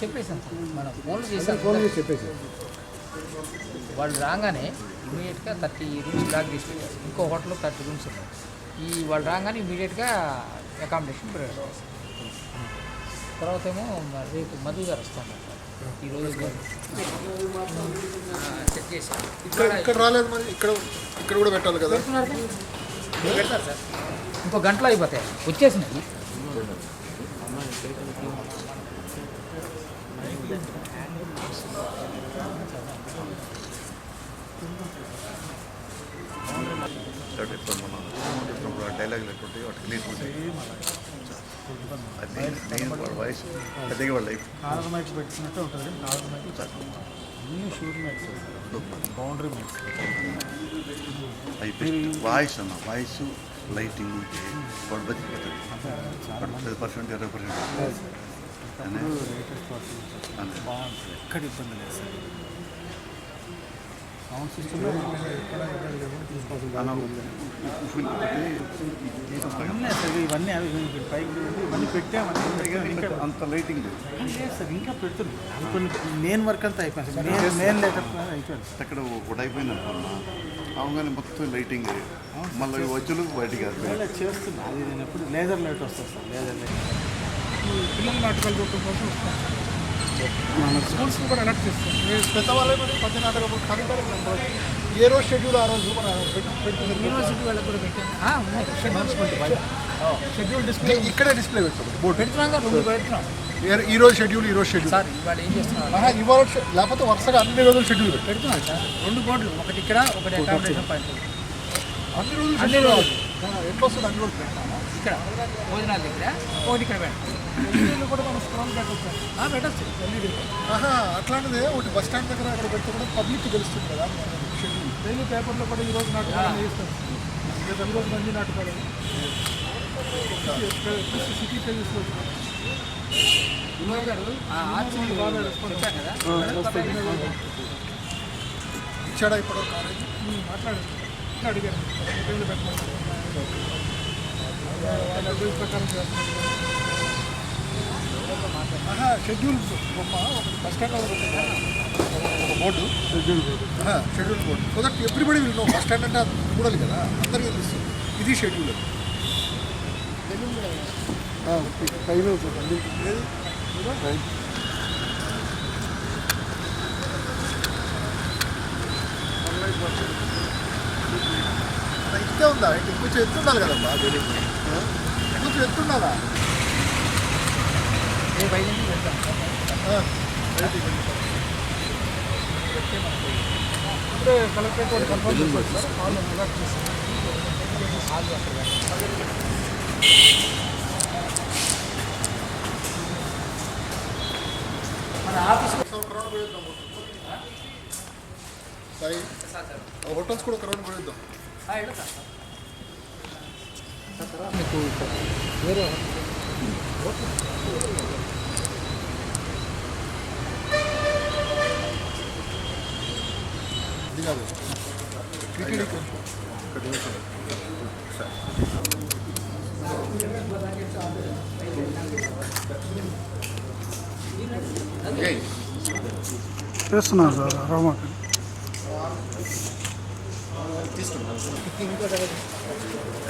చెప్పేసాను మనం ఫోన్లు ఫోన్ చేసి చెప్పేసి వాళ్ళు రాగానే ఇమీడియట్గా థర్టీ రూమ్స్ బ్లాక్ చేసి పెట్టారు ఇంకో హోటల్లో థర్టీ రూమ్స్ ఉన్నాయి. ఈ వాళ్ళు రాగానే ఇమీడియట్గా అకామిడేషన్ ప్రొవైడ్ చేస్తారు. తర్వాత ఏమో మరి రేపు మధు గారు వస్తాను ఈరోజు చేశాను. ఇక్కడ ఇక్కడ రాలేదు మరి ఇక్కడ ఇక్కడ కూడా పెట్టాలి కదా? పెడతారు సార్. ఇంకో గంటలో అయిపోతాయి. వచ్చేసినాయి. కాబట్టి ఇప్పుడు మనం ఇప్పుడు ఆ డైలాగులు ఎటువంటి వాటి క్లియర్ ఉంటాయి వాయిస్ పెద్దగా వాళ్ళ లైఫ్. నాలుగు మైక్స్ పెట్టినట్టు ఉంటుంది. నాలుగు మైక్స్ అన్ని shoot mics. Boundary mics. Voice అన్న వాయిస్ లైటింగ్ ఉంటే వాడు బతికిపోతాడు వాడు పది పర్సెంట్ ఇరవై పర్సెంట్ ఎక్కడ ఇబ్బంది లేదు సార్. సౌండ్ సిస్టమ్ ఇవన్నీ పైకి ఇవి ఇవన్నీ పెట్టామని ఇంకా అంత లైటింగ్ లేదు. సార్ ఇంకా కొన్ని మెయిన్ వర్క్ అంతా అయిపోయింది సార్ మెయిన్ మెయిన్ లేటర్ అయిపోయింది అక్కడ ఒకటి అయిపోయింది అనుకున్నా. అవగానే మొత్తం లైటింగ్ మళ్ళీ వచ్చులు బయటికి చేస్తున్నా అది నేను ఎప్పుడు లేజర్ లైట్ వస్తుంది సార్ లేజర్ లైట్ పిల్లల నాటకాలు కోసం వస్తాం స్కూల్స్ కూడా అలర్ట్ చేస్తాం పెద్దవాళ్ళే కనుక ఏ రోజు షెడ్యూల్ ఆ రోజు పెట్టి- కూడా షెడ్యూల్ డిస్ప్లే ఇక్కడే డిస్ప్లే ఏ- ఈ రోజు షెడ్యూల్ ఈ రోజు షెడ్యూల్ సార్ ఇవాళ లేకపోతే వరుసగా అన్ని రోజులు షెడ్యూల్ పెడుతున్నాం సార్. రెండు బోర్డులు ఒకటి ఇక్కడ ఒకటి అన్ని రోజులు అన్ని రోజులు. ఎంత వస్తుంది అన్ని రోజులు పెట్టామా? ఇక్కడ భోజనాల దగ్గర. ఒకటి ఇక్కడ పెట్టాం. ఎల్ఈడీలు కూడా మనం స్క్రోల్ పెట్టచ్చు. ఆ, పెట్టచ్చు. ఎల్ఈడి అట్లాంటిదే ఒకటి బస్ స్టాండ్ దగ్గర అక్కడ పెడితే కూడా పబ్లిక్ తెలుస్తుంది కదా. డైలీ పేపర్లో కూడా ఈరోజు నాటకాలు వేస్తాం ఈరోజు మంది నాటకాలు సిటీ కదా? ఇచ్చాడా ఇప్పుడు మాట్లాడారు అడిగారు. టైంలో షెడ్యూల్ బొమ్మ స్టాండ్లో పెట్టారా ఒక board schedule board schedule board so that everybody will know bus stand అంటే చూడాలి కదా అందరికీ తెలుస్తుంది. ఇది షెడ్యూల్ ఇంతే ఉందా ఇంక కొంచెం ఎత్తు ఉండాలి కదమ్మా కొంచెం ఎత్తు ఉండాలా రేపు ఐదు నుంచి పెడతాం? ఆ, రైట్ ఇవ్వండి. ఇప్పుడే కలెక్టరేట్ వాడు కన్ఫర్మ్ చేస్తారు. సార్ హాల్ అలర్ట్ చేస్తారు? మన ఆఫీస్ ఒకసారి ఒక రౌండ్ పోయేద్దాం సాయి హోటల్స్ కూడా ఒక రౌండ్ పోయేద్దాం మీకు వేరే ఇది కాదు టీటీడీ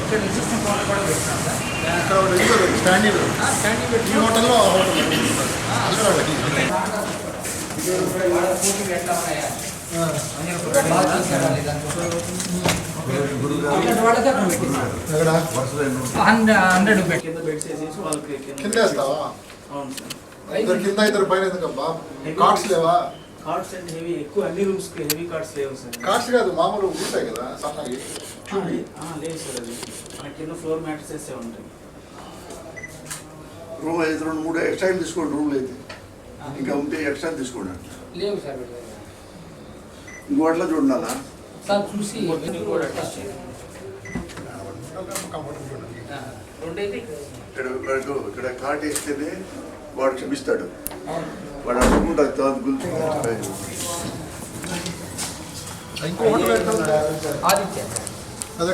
రామాక పోదామా మరి వెళ్దామా పో- పోదాం. ఉంటారా చెడిపోతారా ప్రొఫెషనల్ చేసినట్టు ఆయన. ఇక్కడ కదా, స్టాండింగ్ ఈ హోటల్లో ఆ హోటల్లో ఎక్కడ? హండ్రెడ్ పెట్టి కింద బెడ్స్ వేసేసి వాళ్ళకి కింద కింద వేస్తావా? అవును సార్. ఇద్దరు కింద ఇద్దరు పైన ఎందుకబ్బా? కార్డ్స్ లేవా? కార్డ్స్ అండ్ హెవీ ఎక్కువ అన్ని రూమ్స్కి హెవీ కార్డ్స్ లేవు సార్. కాస్ట్ కాదు మామూలు ఉంటాయి కదా సన్నగి ట్యూబ్ ఆ, లేవు సార్ అది. మన కింద ఫ్లోర్ మ్యాట్రసెస్ ఉంటాయి. రూమ్ అయితే రెండు మూడు ఎక్స్ట్రా తీసుకోండి రూమ్లు అయితే. ఇంకా ఉంటే ఎక్స్ట్రా తీసుకోండి లేవు సార్ వీళ్ళ దగ్గర. ఇంకోట్లా చూడాలా? సార్ చూసి ఇవన్నీ కూడా టెస్ట్ చేయండి. కంఫర్టబుల్ ఉంటుంది ఆ, రెండైతే ఇక్కడ. వాడు ఇక్కడ కార్డు వేస్తేనే వాడు చూపిస్తాడు అవును. వాడు అనుకుంటాడు తర్వాత గుర్తు ఇంకో హోటల్ ఎక్కడ ఉంది? ఆదిత్య అది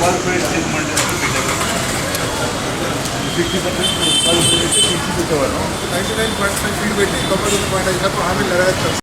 corporate sixty percent corporate sixty ತಗೊಳ್ಳೋಣ ನೈಂಟಿ ನೈನ್ ಪರ್ಸೆಂಟ್ ಫೀಡ್ ಬಿಟ್ಟು ತೊಂಬತ್ತೊಂದು ಪಾಯಿಂಟ್ ಐದು ಆಮೇಲೆ ನಡೆಯುತ್ತೆ